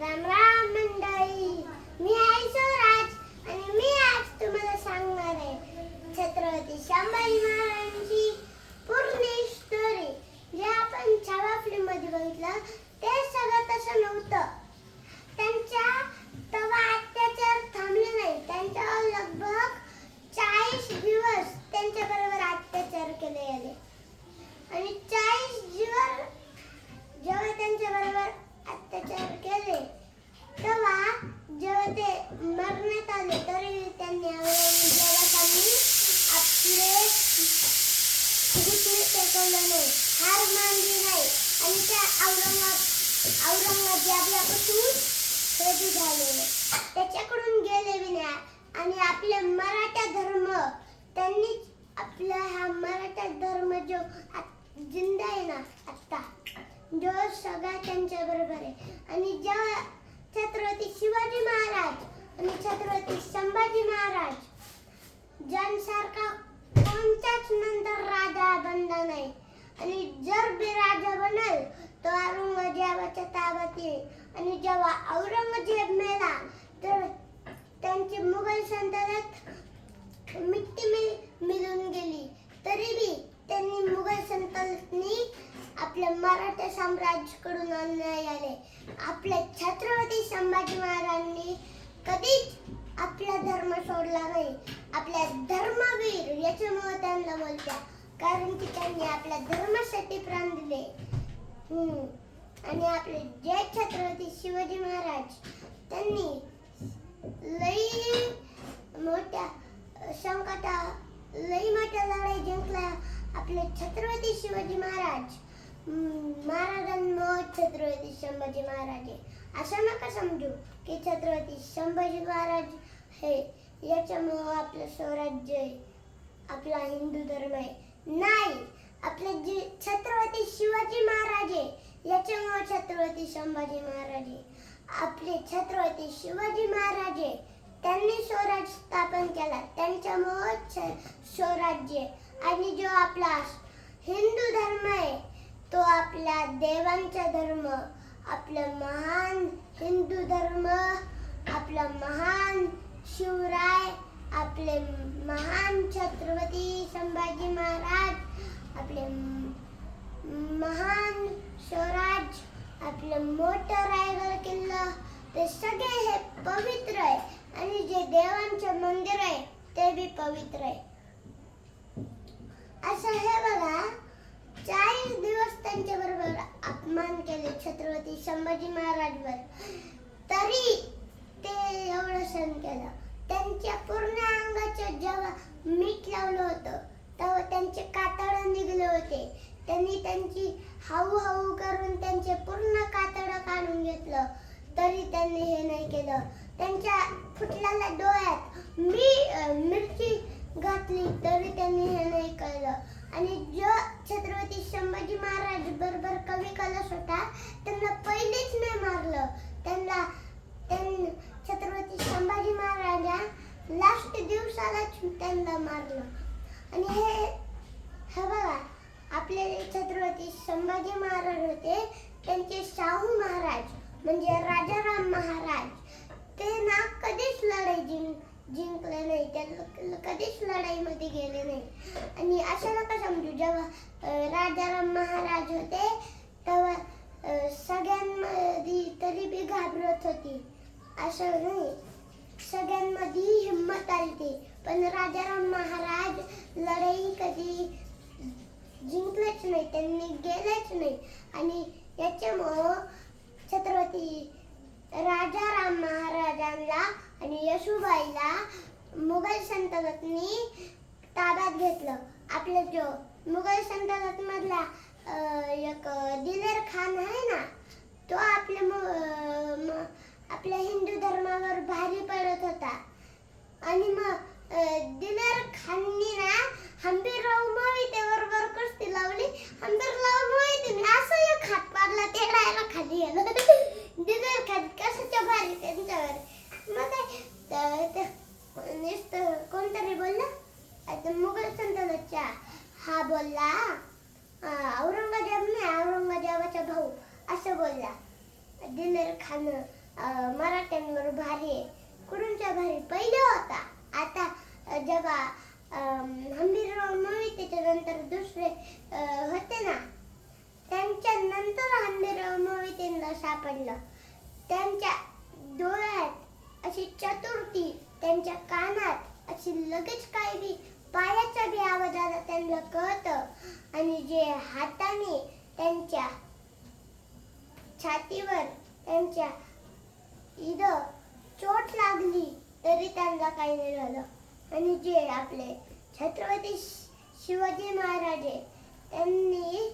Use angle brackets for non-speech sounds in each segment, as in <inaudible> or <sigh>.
राम राम मरण्यात आले तरी त्यांनी औरंगजेबासाठी आपले घुटणे टेकवलं नाही. हार मानली नाही. आणि त्या औरंगाबाद औरंगजेबापासून कधी झाले. त्याच्याकडून गेले विना आणि आपले मराठा धर्म त्यांनी आपला हा मराठा धर्म जो जिंदा आहे ना आत्ता जो सगळा त्यांच्या बरोबर आहे. आणि जेव्हा छत्रपती शिवाजी महाराज छत्रपती संभाजी महाराज. ज्यांसारखा कोणत्याच नंतर राजा बनला नाही. आणि जर बी राजा बनल तो औरंगजेबाच्या ताब्यात येईल. आणि जेव्हा औरंगजेब मेला तर त्यांची मुघल सल्तनत मिट्टी मिळ मिळून गेली. तरी बी त्यांनी मुघल सल्तनतनी आपल्या मराठा साम्राज्याकडून अन्याय आले. आपल्या छत्रपती संभाजी महाराजांनी कधीच आपला धर्म सोडला नाही. आपल्या धर्मवीर याच्यामुळे त्यांना बोलत्या. कारण की त्यांनी आपल्या धर्मासाठी प्राण दिले. आणि आपले जय छत्रपती शिवाजी महाराज त्यांनी लई मोठ्या संकटा लई मोठ्या लढाई जिंकल्या. आपले छत्रपती शिवाजी महाराज हम्म, महाराजांमुळे छत्रपती संभाजी महाराज आहे. असं नका समजू की छत्रपती संभाजी महाराज हे याच्यामुळं आपलं स्वराज्य आहे. आपला हिंदू धर्म आहे. नाही आपले जे छत्रपती शिवाजी महाराज आहे याच्यामुळे छत्रपती संभाजी महाराज आहे. आपले छत्रपती शिवाजी महाराज आहे त्यांनी स्वराज स्थापन केला. त्यांच्यामुळे स्वराज्य आणि जो आपला हिंदू धर्म आहे तो आपल्या देवांचा धर्म आपलं महान हिंदू धर्म आपला महान शिवराय आपले महान छत्रपती संभाजी महाराज आपले महान स्वराज आपलं मोठं रायगड किल्ला ते सगळे हे पवित्र आहे. आणि जे देवांचं मंदिर आहे ते बी पवित्र आहे. असं हे बघा चाळीस दिवस त्यांच्या बरोबर अपमान केले छत्रपती संभाजी महाराजवर. तरी ते एवढं सण केलं. त्यांच्या पूर्ण अंगाचं जेव्हा मीठ लावलं होतं तेव्हा त्यांचे कातड निघले होते. त्यांनी त्यांची हाऊ हाऊ करून त्यांचे पूर्ण कातड काढून घेतलं. तरी त्यांनी हे नाही केलं. त्यांच्या फुटलेल्या डोळ्यात मी मिरची घातली तरी त्यांनी हे नाही केलं. आणि जो छत्रपती संभाजी महाराज बरोबर कवी कलश होता त्यांना पहिलेच नाही मारलं. त्यांना छत्रपती संभाजी महाराजा लास्ट दिवसालाच त्यांना मारलं. आणि हे हे बघा आपले छत्रपती संभाजी महाराज होते त्यांचे शाहू महाराज म्हणजे राजाराम महाराज ते ना कधीच लढाई जिंक जिंकले नाही त्या कधीच लढाईमध्ये गेले नाही. आणि असं नका समजू जेव्हा राजाराम महाराज होते तेव्हा सगळ्यांमध्ये तरी बी घाबरत होती. असं नाही. सगळ्यांमध्ये हिंमत आली पण राजाराम महाराज लढाई कधी जिंकलेच नाही त्यांनी गेलेच नाही. आणि याच्यामुळं छत्रपती राजाराम महाराजांना आणि यशुबाईला मुघल संतगतनी ताब्यात घेतलं. आपलं जो मुघल संतगत मधला एक दिलेर खान आहे ना तो आपल्या आपल्या हिंदू धर्मावर भारी पडत होता. आणि मग अं, दिलेर खाननी ना हंबीरराव मोहिते बरोबर कुस्ती लावली. हंबीरराव मोहिते असं एक हात पाडला ते खाली आलं <laughs> दिलेर खान कशाच्या भारी त्यांच्यावर? कोणतरी बोललं आता मुघल सल्तनतच्या हा बोलला अं, औरंगजेब नाही औरंगजेबाचा भाऊ असं बोलला दिलेर खान मराठ्यांवर भारी आहे कुठूनच्या भारी पहिले होता आता जेव्हा हंबीरराव मोहिते नंतर दुसरे होते ना त्यांच्या नंतर हंबीरराव मोहितेंना सापडलं त्यांच्या डोळ्यात अशी चतुर्थी त्यांच्या कानात अशी लगेच काय बी पायाचा बी आवाज आला त्यांना कळतं. आणि जे हाताने त्यांच्या छातीवर त्यांच्या इथं चोट लागली तरी त्यांना काही नाही झालं. आणि जे आपले छत्रपती शिवाजी महाराज आहे, त्यांनी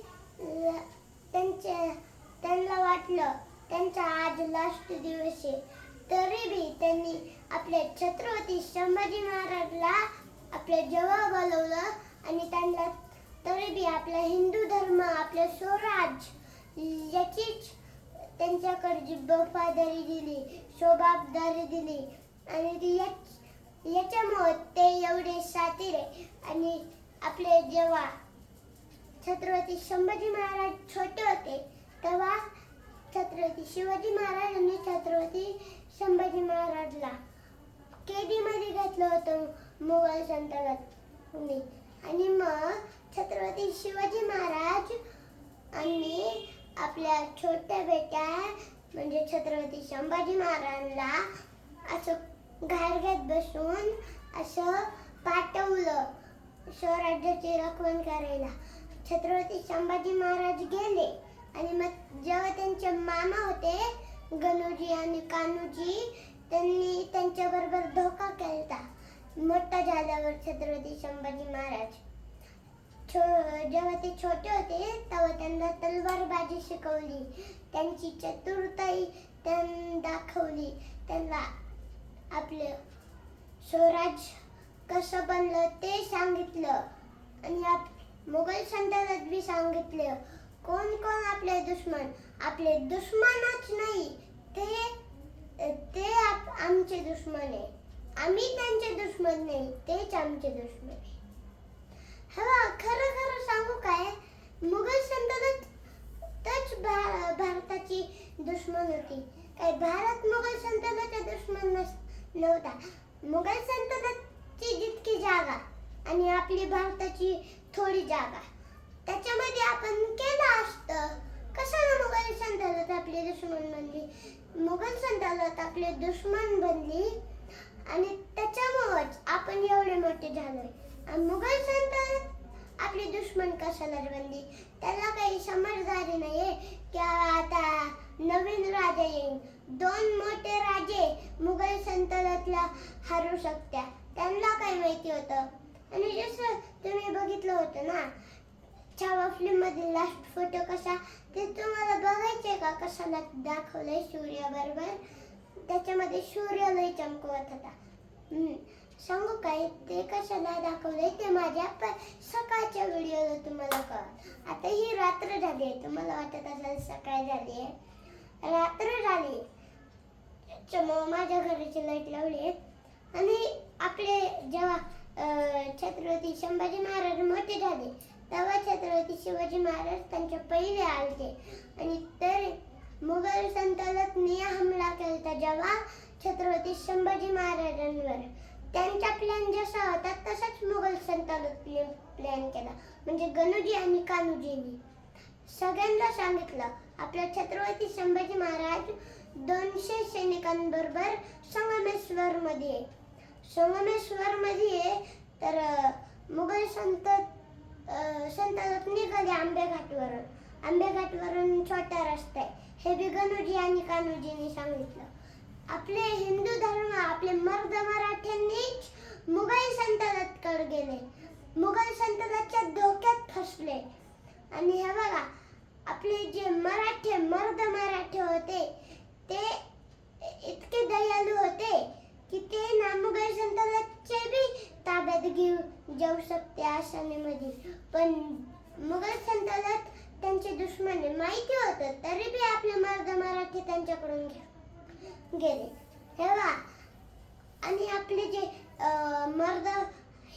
त्यांच्या त्यांना वाटलं त्यांचा आज लास्ट दिवस आहे. तरी बी त्यांनी आपल्या छत्रपती संभाजी महाराजला आपल्या जवळ बोलवलं आणि त्यांना तरी बी आपला हिंदू धर्म आपलं स्वराज याचीच त्यांच्याकडची बफादारी वफादारी दिली शोभाबदारी दिली आणि याच्यामुळे याच्यामुळं ते एवढे सातीर आहे आणि आपले जेव्हा छत्रपती संभाजी महाराज छोटे होते तेव्हा छत्रपती शिवाजी महाराज आणि छत्रपती संभाजी महाराजला. केडीमध्ये घातलं होतं मुघल सल्तनतने आणि मग छत्रपती शिवाजी महाराज आणि आपल्या छोट्या बेट्या म्हणजे छत्रपती संभाजी महाराजांना असं घारघात बसून असं पाठवलं स्वराज्याची रखवण करायला. छत्रपती संभाजी महाराज गेले आणि मग जेव्हा त्यांचे मामा होते गणूजी आणि कान्हूजी त्यांनी त्यांच्याबरोबर धोका केलता. मोठा झाल्यावर छत्रपती संभाजी महाराज छो- जेव्हा ते छोटे होते तेव्हा त्यांना तलवारबाजी शिकवली. त्यांची चतुरताई त्यांना दाखवली. त्यांना आपलं स्वराज कसं बनलं ते सांगितलं. आणि आप मुघल सल्तनत बी सांगितलं. कोण कोण आपले दुश्मन? आपले दुश्मनच नाही. ते ते आप आमचे दुश्मन आहे. आम्ही त्यांचे दुश्मन नाही तेच आमचे दुश्मन आहे. हा खरं खरं सांगू काय? मुघल सल्तनत तच भा- भारताची दुश्मन होती. काय भारत मुघल संतनाचा दुश्मन नस नव्हता. मुघल संतनाची जितकी जागा आणि आपली भारताची थोडी जागा. त्याच्यामध्ये आपण केलं असतं. कशाला मुघल संतालत आपले दुश्मन बनली? मुघल संतालत आपले दुश्मन बनली. आणि त्याच्यामुळेच आपण एवढे मोठे झालोय. आणि मुघल संतालत आपली दुश्मन कशाला बनली? त्याला काही समजदारी नाहीये. की आता नवीन राजा येईल दोन मोठे राजे मुघल सल्तनतला हारू शकत्या. त्यांना काही माहिती होतं? आणि जसं तुम्ही बघितलं होतं ना छावा मध्ये लास्ट फोटो कसा ते तुम्हाला बघायचे का? कशाला दाखवलंय सूर्याबरोबर? त्याच्यामध्ये सूर्य लय चमकवत होता. सांगू काय ते कशाला दाखवलंय? ते माझ्या प- सकाळच्या व्हिडिओला तुम्हाला कळ आता ही रात्र झाली आहे. तुम्हाला वाटत असेल सकाळ झाली आहे. रात्र झाली. त्याच्यामुळं माझ्या घराची लाइट लावली आहे. आणि आपले जेव्हा छत्रपती संभाजी महाराज मोठे झाले तेव्हा छत्रपती शिवाजी महाराज त्यांच्या पहिले आलते. आणि तर मुघल संतलतने हमला केला जेव्हा छत्रपती संभाजी महाराजांवर. त्यांचा प्लॅन जसा होता तसाच मुघल संतलतने प्लॅन केला. म्हणजे गणूजी आणि कान्होजींनी. सगळ्यांना सांगितलं आपल्या छत्रपती संभाजी महाराज दोनशे सैनिकांबरोबर संगमेश्वर मध्ये संगमेश्वर मध्ये तर मुघल संत अं, निघाले आंबे घाटवरून आंबे घाटवरून छोटा रस्ता आहे. हे बी गणूजी आणि कान्होजींनी सांगितलं. आपले हिंदू धर्म आपले मर्द मराठ्यांनीच मुघल सल्तनतकडे गेले. मुघल सल्तनतच्या धोक्यात फसले. आणि हे बघा आपले जे मराठे मर्द मराठे होते ते इतके दयालू होते की ते ना मुघल बी ताब्यात घेऊ जाऊ शकते आसामीमध्ये पण मुघल सल्तनत त्यांचे दुश्मन आहे माहिती होतं तरी बी आपले मर्द मराठी त्यांच्याकडून घे- गेले. हे आणि आपले जे मर्द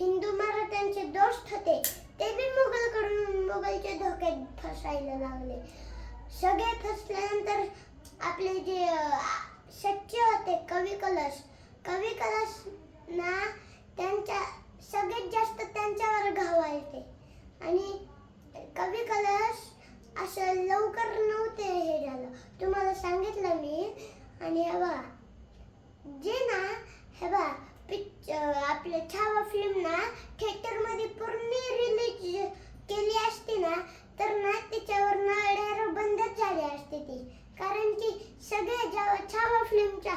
हिंदू मराठ्यांचे दोस्त होते ते बी मुघलकडून मुघलच्या धोक्यात फसायला लागले. सगळे फसल्यानंतर आपले जे शक्य होते कवी कलश कवी कलश ना त्यांच्या सगळ्यात जास्त त्यांच्यावर घावायचे आणि कवी कलश असं लवकर नव्हते हे झालं. तुम्हाला सांगितलं मी. आणि हे बघा जे ना हे बघा पिक्च आपलं छावा फिल्म ना थिएटरमध्ये पूर्ण रिलीज केली असती ना तर ना त्याच्यावर नळ्यावर बंदच झाली असते ती. कारण की सगळे जेव्हा छावा फिल्मच्या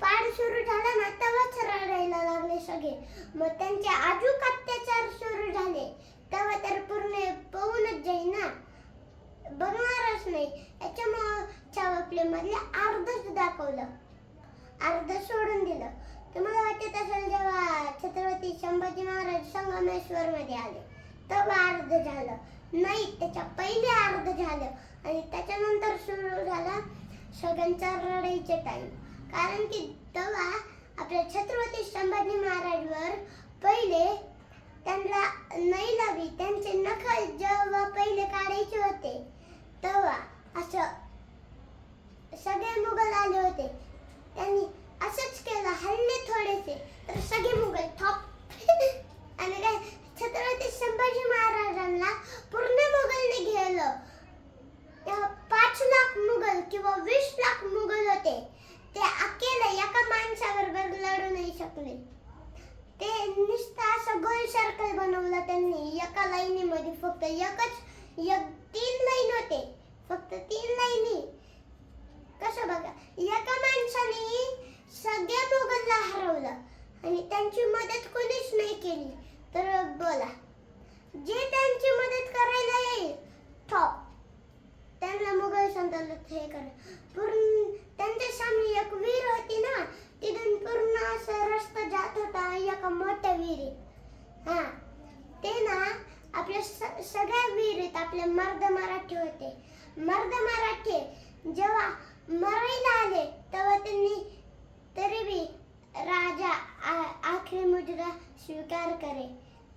पाड सुरू झाला ना तेव्हाच रडायला लागले सगळे. मग त्यांचे अजूक अत्याचार सुरू झाले. तेव्हा तर पूर्ण पळूनच जाईल ना बघणारच नाही. याच्यामुळं छावा मधले अर्धच दाखवलं. अर्ध सोडून दिलं. तुम्हाला वाटत असेल जेव्हा छत्रपती संभाजी महाराज संगमेश्वर मध्ये आले तेव्हा अर्ध झालं. नाही त्याच्या पहिले अर्ध झालं. आणि त्याच्यानंतर सुरू झाला सगळ्यांचा रडायचे टाईम कारण की तेव्हा आपल्या छत्रपती संभाजी महाराजवर पहिले त्यांना नाही लावी त्यांचे नखल जेव्हा पहिले काढायचे होते तेव्हा असं सगळे मुघल आले होते. त्यांनी असंच केलं हल्ले थोडेसे तर सगळे मुघल थॉप <laughs> आणि काय छत्रपती संभाजी महाराजांना पूर्ण मुघलने घेरलं तेव्हा पाच लाख मुघल किंवा वीस लाख मुघल होते ते अकेले एका माणसाबरोबर लढू नाही शकले ते नुसतं असं गोल सर्कल बनवलं त्यांनी एका लाईनीमध्ये फक्त एकच एक तीन लाईन होते फक्त तीन लाईनी कसं बघा एका माणसाने सगळ्या मुघलला हरवलं आणि त्यांची मदत कोणीच नाही केली तर बोला जे त्यांची मदत करायला येईल टॉप त्यांना मुघल संतानात हे कर पूर्ण त्यांच्या सामने एक विहीर होती ना तिथून पूर्ण असा रस्ता जात होता एका मोठ्या विहिरीत हा ते ना आपल्या स- सगळ्या विहिरीत आपले मर्द मराठी होते मर्द मराठी जेव्हा मरायला आले तेव्हा त्यांनी तरी बी राजा आ- आखरी मुजरा स्वीकार करे.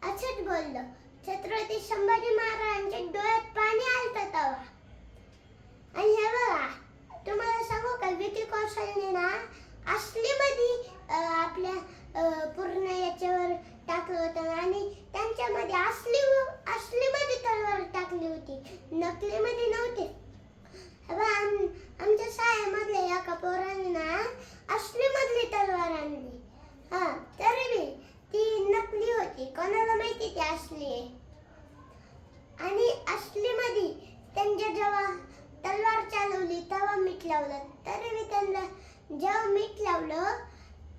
असंच बोललो. छत्रपती संभाजी महाराजांच्या डोळ्यात पाणी आलत तेव्हा आणि हे बघा तुम्हाला सांगू का विकी कौशलने ना असलीमध्ये अं, आपल्या अं, पूर्ण याच्यावर टाकलं होतं आणि त्यांच्यामध्ये असली असलीमध्ये तलवार टाकली होती नकलीमध्ये नव्हती हे बघा, आम- आमच्या शाळेमधल्या एका पोराने ना असली मधली तलवार आणली हा तरी बी ती नकली होती कोणाला माहिती ती असली आहे आणि असली मध्ये त्यांच्या जेव्हा तलवार चालवली तेव्हा मीठ लावलं तरी मी त्यांना जेव्हा मीठ लावलं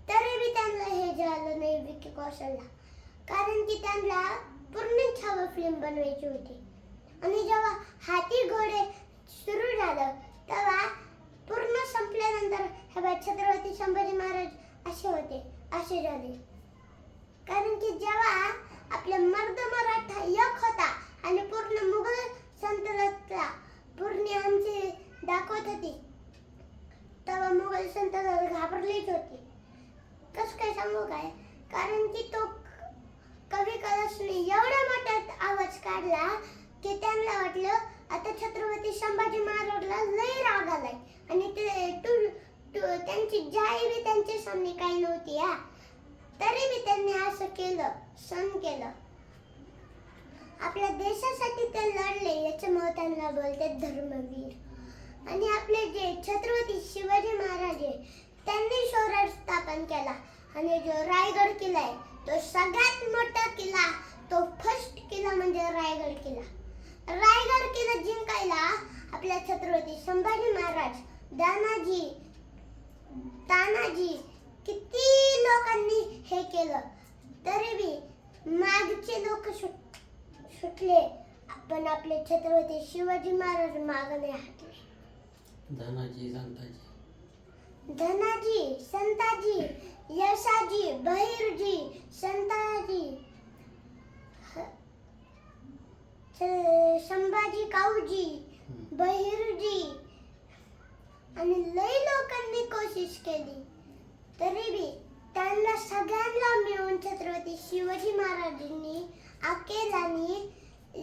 तरी मी त्यांना हे झालं नाही विकी कौशलला. कारण की त्यांना पूर्ण छावा फिल्म बनवायची होती. आणि जेव्हा हाती घोडे सुरू झालं तेव्हा पूर्ण संपल्यानंतर हे छत्रपती संभाजी महाराज असे होते असे झाले. कारण की जेव्हा आपला मर्द मराठा एक होता आणि पूर्ण मुघल संतला पूर्ण आमची दाखवत होती तेव्हा मुघल संत घाबरलीच होती. कसं काय सांगू काय? कारण की तो कवी कलशने एवढा मोठा आवाज काढला की त्यांना वाटलं आता छत्रपती संभाजी महाराजला लय राग आलाय. आणि ते तू त्यांची जाई बी त्यांच्या सामने काही नव्हती हा. तरी बी त्यांनी असं केलं सण केलं. आपल्या देशासाठी ते लढले याच्यामुळे त्यांना बोलतात धर्मवीर. आणि आपले जे छत्रपती शिवाजी महाराज आहे त्यांनी शौर्य स्थापन केला. आणि जो रायगड किल्ला आहे तो सगळ्यात मोठा किल्ला तो फर्स्ट किल्ला म्हणजे रायगड किल्ला. रायगड किल्ला जिंकायला आपल्या छत्रपती संभाजी महाराज दानाजी तानाजी किती लोकांनी हे केलं. तरी बी मागचे लोक सुट सुटले पण आपले छत्रपती शिवाजी महाराज माग नाही धनाजी संताजी. धनाजी संताजी यशाजी बहिरजी संताजी संभाजी काऊजी. बहिरजी. आणि लय लोकांनी कोशिश केली. तरी बी त्यांना सगळ्यांना मिळून छत्रपती शिवाजी महाराजांनी अकेलाने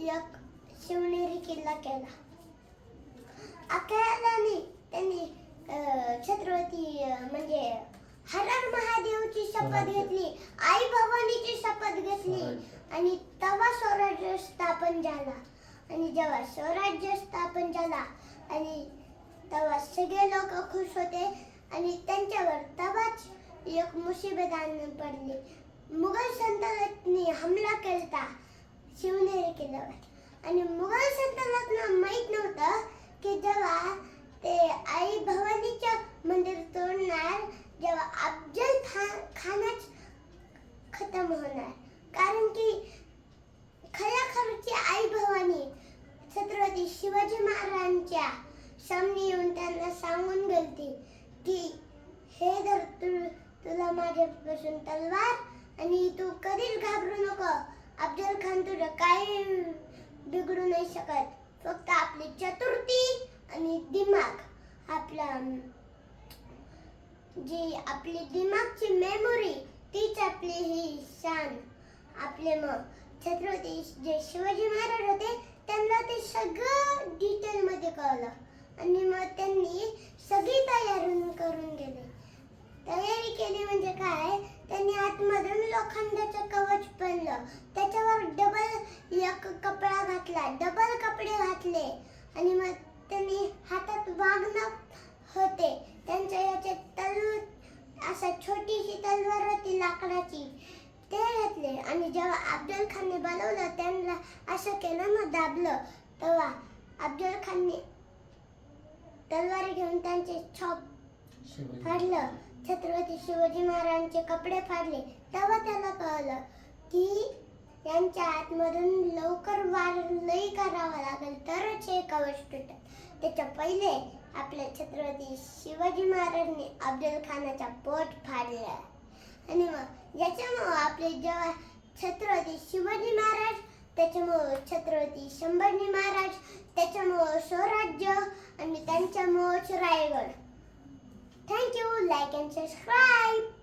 एक शिवनेरी किल्ला केला. त्यांनी छत्रपती म्हणजे हर हर महादेवची शपथ. घेतली आई भवानीची शपथ घेतली. आणि तेव्हा स्वराज्य स्थापन झाला आणि जेव्हा स्वराज्य स्थापन झाला आणि तेव्हा सगळे लोक खुश होते आणि त्यांच्यावर तेव्हाच एक मुसीबत आणून पडली मुघल सल्तनतने हमला केलता शिवनेरी किल्ल्यावर आणि मुघल सल्तनतला माहीत नव्हतं की जेव्हा ते आई भवानीच्या मंदिर तोडणार जेव्हा अफजल खान खानच खतम होणार. कारण की खऱ्या खरची आई भवानी छत्रपती शिवाजी महाराजांच्या सामने येऊन त्यांना सांगून गेलती की हे धर तु तुला माझ्यापासून तलवार आणि तू कधीच घाबरू नको. अफजल खान तुझं काही बिघडू नाही शकत. फक्त आपली चतुर्थी आणि दिमाग. आपला जी आपली दिमागची मेमोरी तीच आपली ही शान. आपले मग छत्रपती जे शिवाजी महाराज होते त्यांना ते सगळं डिटेलमध्ये कळलं. आणि मग त्यांनी सगळी तयारी केली म्हणजे काय? त्यांनी आतमधून लोखंडाचं कवच बनलं. त्याच्यावर डबल एक कपडा घातला. डबल कपडे घातले. आणि मग त्यांनी हातात वागणं होते. त्यांच्या याच्यात तलवार असा छोटीशी तलवार होती लाकडाची. ते घातले. आणि जेव्हा अफजल खानने बोलवलं त्यांना असं केलं ना दाबलं. तेव्हा अफजल खानने तलवार घेऊन त्यांचे छॉप फाडलं. छत्रपती शिवाजी महाराजांचे कपडे फाडले तेव्हा त्याला कळलं की यांच्या आतमधून लवकर वार लई करावा लागेल. तरच हे कवच तुटत. त्याच्या पहिले आपल्या छत्रपती शिवाजी महाराजांनी अफजल खानाचा पोट फाडलं. आणि मग याच्यामुळं आपले जेव्हा छत्रपती शिवाजी महाराज त्याच्यामुळं छत्रपती संभाजी महाराज त्याच्यामुळं स्वराज्य आणि त्यांच्यामुळंच Raigad. Thank you, like and subscribe.